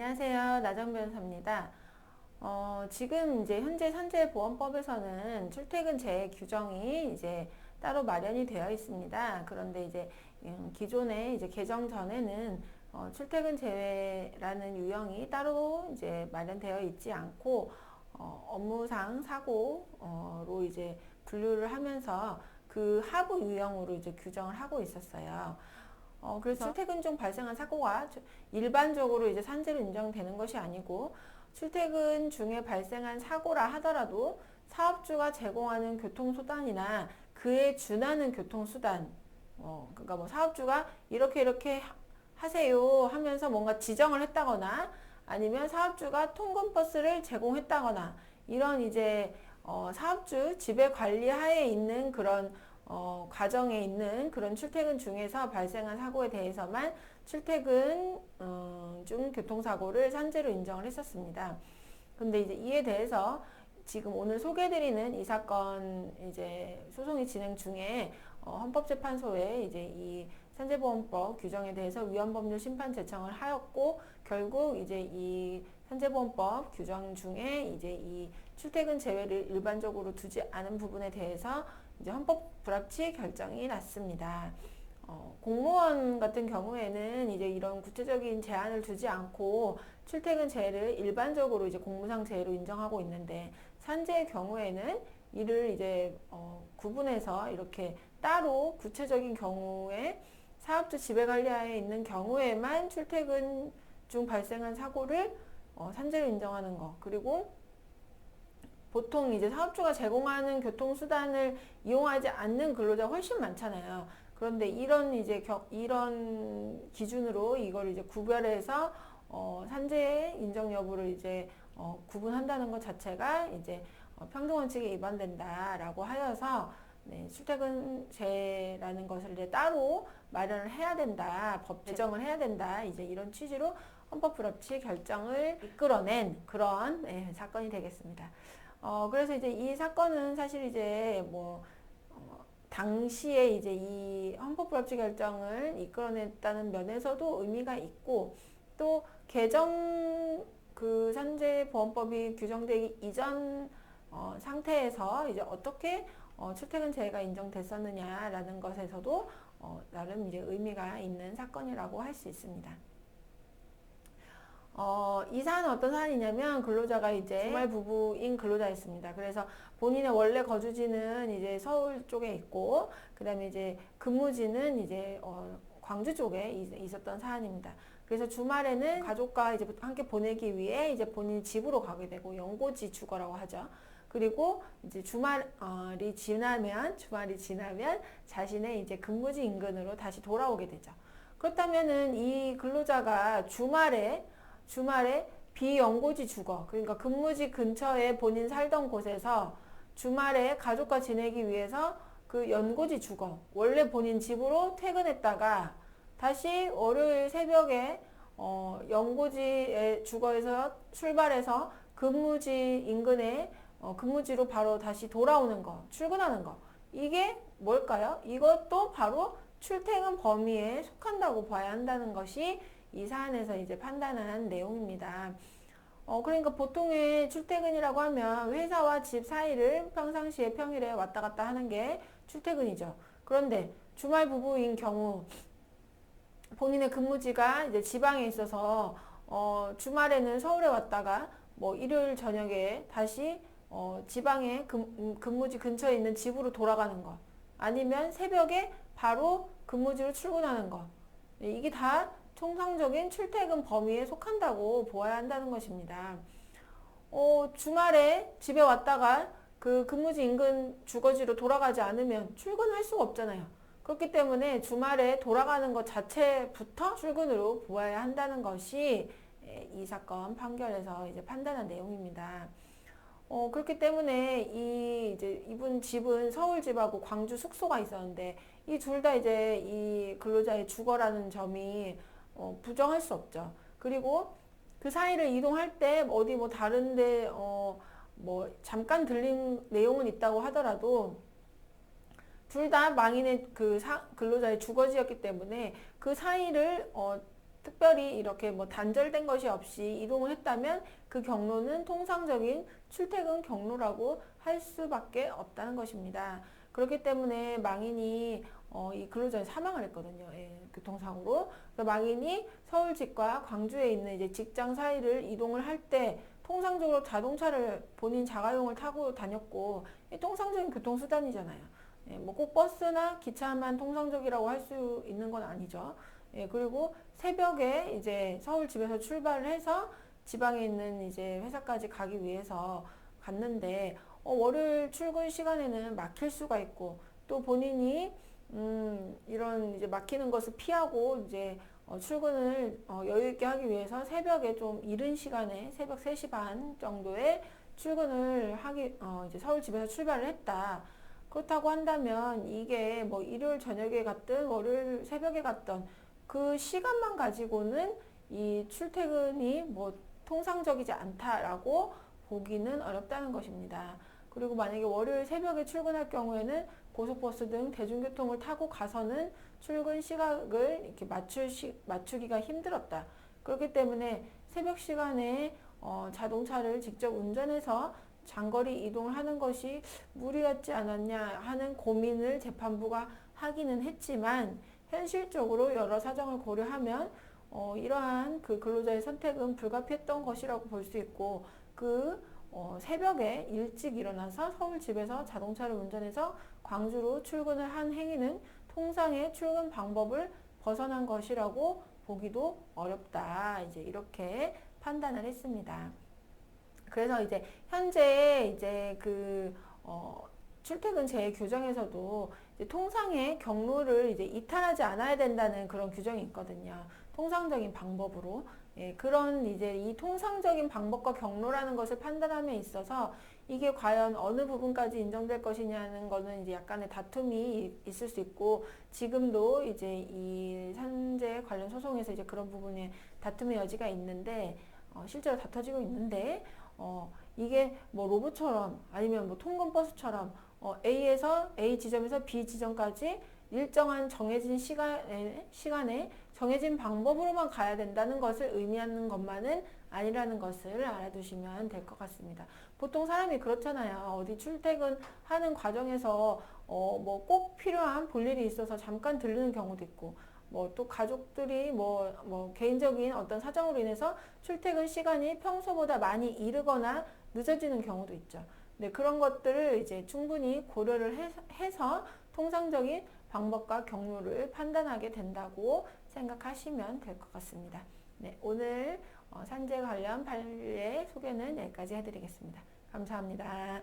안녕하세요. 나정 변호사입니다. 어, 지금 이제 현재 산재보험법에서는 출퇴근 제 규정이 이제 따로 마련이 되어 있습니다. 그런데 이제 음, 기존에 이제 개정 전에는 어, 출퇴근 제외라는 유형이 따로 이제 마련되어 있지 않고 어, 업무상 사고로 이제 분류를 하면서 그 하부 유형으로 이제 규정을 하고 있었어요. 어, 그래서 출퇴근 중 발생한 사고가 일반적으로 이제 산재로 인정되는 것이 아니고 출퇴근 중에 발생한 사고라 하더라도 사업주가 제공하는 교통수단이나 그에 준하는 교통수단, 어, 그러니까 뭐 사업주가 이렇게 이렇게 하세요 하면서 뭔가 지정을 했다거나 아니면 사업주가 통근버스를 제공했다거나 이런 이제 어, 사업주 지배 관리 하에 있는 그런 어, 과정에 있는 그런 출퇴근 중에서 발생한 사고에 대해서만 출퇴근 어, 중 교통사고를 산재로 인정을 했었습니다. 근데 이제 이에 대해서 지금 오늘 소개드리는 이 사건 이제 소송이 진행 중에 어, 헌법재판소에 이제 이 산재보험법 규정에 대해서 위헌법률 심판 제청을 하였고 결국 이제 이 산재보험법 규정 중에 이제 이 출퇴근 제외를 일반적으로 두지 않은 부분에 대해서 이제 헌법 불합치 결정이 났습니다. 어, 공무원 같은 경우에는 이제 이런 구체적인 제한을 두지 않고 출퇴근 제를 일반적으로 이제 공무상 제로 인정하고 있는데 산재의 경우에는 이를 이제 어, 구분해서 이렇게 따로 구체적인 경우에 사업주 지배관리하에 있는 경우에만 출퇴근 중 발생한 사고를 어, 산재로 인정하는 것 그리고 보통 이제 사업주가 제공하는 교통수단을 이용하지 않는 근로자가 훨씬 많잖아요. 그런데 이런 이제 겨, 이런 기준으로 이걸 이제 구별해서 어, 산재 인정 여부를 이제 어, 구분한다는 것 자체가 이제 어, 평등 원칙에 위반된다라고 하여서 네, 출퇴근제라는 것을 이제 따로 마련을 해야 된다, 법 제정을 해야 된다, 이제 이런 취지로 헌법 불합치 결정을 이끌어낸 그런 네, 사건이 되겠습니다. 어, 그래서 이제 이 사건은 사실 이제 뭐, 어, 당시에 이제 이 헌법불합치 결정을 이끌어냈다는 면에서도 의미가 있고, 또 개정 그 산재 보험법이 규정되기 이전 어, 상태에서 이제 어떻게 어, 출퇴근제가 인정됐었느냐라는 것에서도 어, 나름 이제 의미가 있는 사건이라고 할 수 있습니다. 어, 이 사안은 어떤 사안이냐면 근로자가 이제 주말 부부인 근로자였습니다. 그래서 본인의 원래 거주지는 이제 서울 쪽에 있고 그다음에 이제 근무지는 이제 어, 광주 쪽에 있었던 사안입니다. 그래서 주말에는 가족과 이제 함께 보내기 위해 이제 본인 집으로 가게 되고 연고지 주거라고 하죠. 그리고 이제 주말이 지나면 주말이 지나면 자신의 이제 근무지 인근으로 다시 돌아오게 되죠. 그렇다면은 이 근로자가 주말에 주말에 비연고지 주거, 그러니까 근무지 근처에 본인 살던 곳에서 주말에 가족과 지내기 위해서 그 연고지 주거, 원래 본인 집으로 퇴근했다가 다시 월요일 새벽에 어, 연고지에 주거에서 출발해서 근무지 인근에 어, 근무지로 바로 다시 돌아오는 거, 출근하는 거. 이게 뭘까요? 이것도 바로 출퇴근 범위에 속한다고 봐야 한다는 것이 이 사안에서 이제 판단한 내용입니다. 어, 그러니까 보통의 출퇴근이라고 하면 회사와 집 사이를 평상시에 평일에 왔다 갔다 하는 게 출퇴근이죠. 그런데 주말 부부인 경우 본인의 근무지가 이제 지방에 있어서 어, 주말에는 서울에 왔다가 뭐 일요일 저녁에 다시 어, 지방에 근, 음, 근무지 근처에 있는 집으로 돌아가는 것 아니면 새벽에 바로 근무지로 출근하는 것 이게 다 통상적인 출퇴근 범위에 속한다고 보아야 한다는 것입니다. 어, 주말에 집에 왔다가 그 근무지 인근 주거지로 돌아가지 않으면 출근할 수가 없잖아요. 그렇기 때문에 주말에 돌아가는 것 자체부터 출근으로 보아야 한다는 것이 이 사건 판결에서 이제 판단한 내용입니다. 어, 그렇기 때문에 이 이제 이분 집은 서울 집하고 광주 숙소가 있었는데 이 둘 다 이제 이 근로자의 주거라는 점이 어, 부정할 수 없죠. 그리고 그 사이를 이동할 때 어디 뭐 다른데 어, 뭐 잠깐 들린 내용은 있다고 하더라도 둘 다 망인의 그 사, 근로자의 주거지였기 때문에 그 사이를 어, 특별히 이렇게 뭐 단절된 것이 없이 이동을 했다면 그 경로는 통상적인 출퇴근 경로라고 할 수밖에 없다는 것입니다. 그렇기 때문에 망인이 어, 이 근로자는 사망을 했거든요. 예, 교통사고로. 그래서 망인이 서울직과 광주에 있는 이제 직장 사이를 이동을 할 때 통상적으로 자동차를 본인 자가용을 타고 다녔고 이 통상적인 교통수단이잖아요. 예, 뭐꼭 버스나 기차만 통상적이라고 할 수 있는 건 아니죠. 예, 그리고 새벽에 이제 서울 집에서 출발을 해서 지방에 있는 이제 회사까지 가기 위해서 갔는데 어, 월요일 출근 시간에는 막힐 수가 있고 또 본인이 음, 이런 이제 막히는 것을 피하고 이제 어, 출근을 어, 여유 있게 하기 위해서 새벽에 좀 이른 시간에 새벽 3시 반 정도에 출근을 하기 어, 이제 서울 집에서 출발을 했다. 그렇다고 한다면 이게 뭐 일요일 저녁에 갔든 월요일 새벽에 갔던 그 시간만 가지고는 이 출퇴근이 뭐 통상적이지 않다라고 보기는 어렵다는 것입니다. 그리고 만약에 월요일 새벽에 출근할 경우에는 고속버스 등 대중교통을 타고 가서는 출근 시각을 이렇게 맞출 시, 맞추기가 힘들었다. 그렇기 때문에 새벽 시간에 어, 자동차를 직접 운전해서 장거리 이동을 하는 것이 무리였지 않았냐 하는 고민을 재판부가 하기는 했지만 현실적으로 여러 사정을 고려하면 어, 이러한 그 근로자의 선택은 불가피했던 것이라고 볼 수 있고 그 어, 새벽에 일찍 일어나서 서울 집에서 자동차를 운전해서 광주로 출근을 한 행위는 통상의 출근 방법을 벗어난 것이라고 보기도 어렵다. 이제 이렇게 판단을 했습니다. 그래서 이제 현재 이제 그 어, 출퇴근 제 규정에서도 통상의 경로를 이제 이탈하지 않아야 된다는 그런 규정이 있거든요. 통상적인 방법으로. 예, 그런 이제 이 통상적인 방법과 경로라는 것을 판단함에 있어서 이게 과연 어느 부분까지 인정될 것이냐는 거는 이제 약간의 다툼이 있을 수 있고 지금도 이제 이 산재 관련 소송에서 이제 그런 부분에 다툼의 여지가 있는데 어, 실제로 다퉈지고 있는데 어, 이게 뭐 로봇처럼 아니면 뭐 통근 버스처럼 어, A에서 A 지점에서 B 지점까지 일정한 정해진 시간에, 시간에 정해진 방법으로만 가야 된다는 것을 의미하는 것만은 아니라는 것을 알아두시면 될 것 같습니다. 보통 사람이 그렇잖아요. 어디 출퇴근하는 과정에서 어, 뭐 꼭 필요한 볼일이 있어서 잠깐 들르는 경우도 있고 뭐 또 가족들이 뭐, 뭐 개인적인 어떤 사정으로 인해서 출퇴근 시간이 평소보다 많이 이르거나 늦어지는 경우도 있죠. 네, 그런 것들을 이제 충분히 고려를 해서 통상적인 방법과 경로를 판단하게 된다고 생각하시면 될 것 같습니다. 네, 오늘 어, 산재 관련 판례 소개는 여기까지 해드리겠습니다. 감사합니다.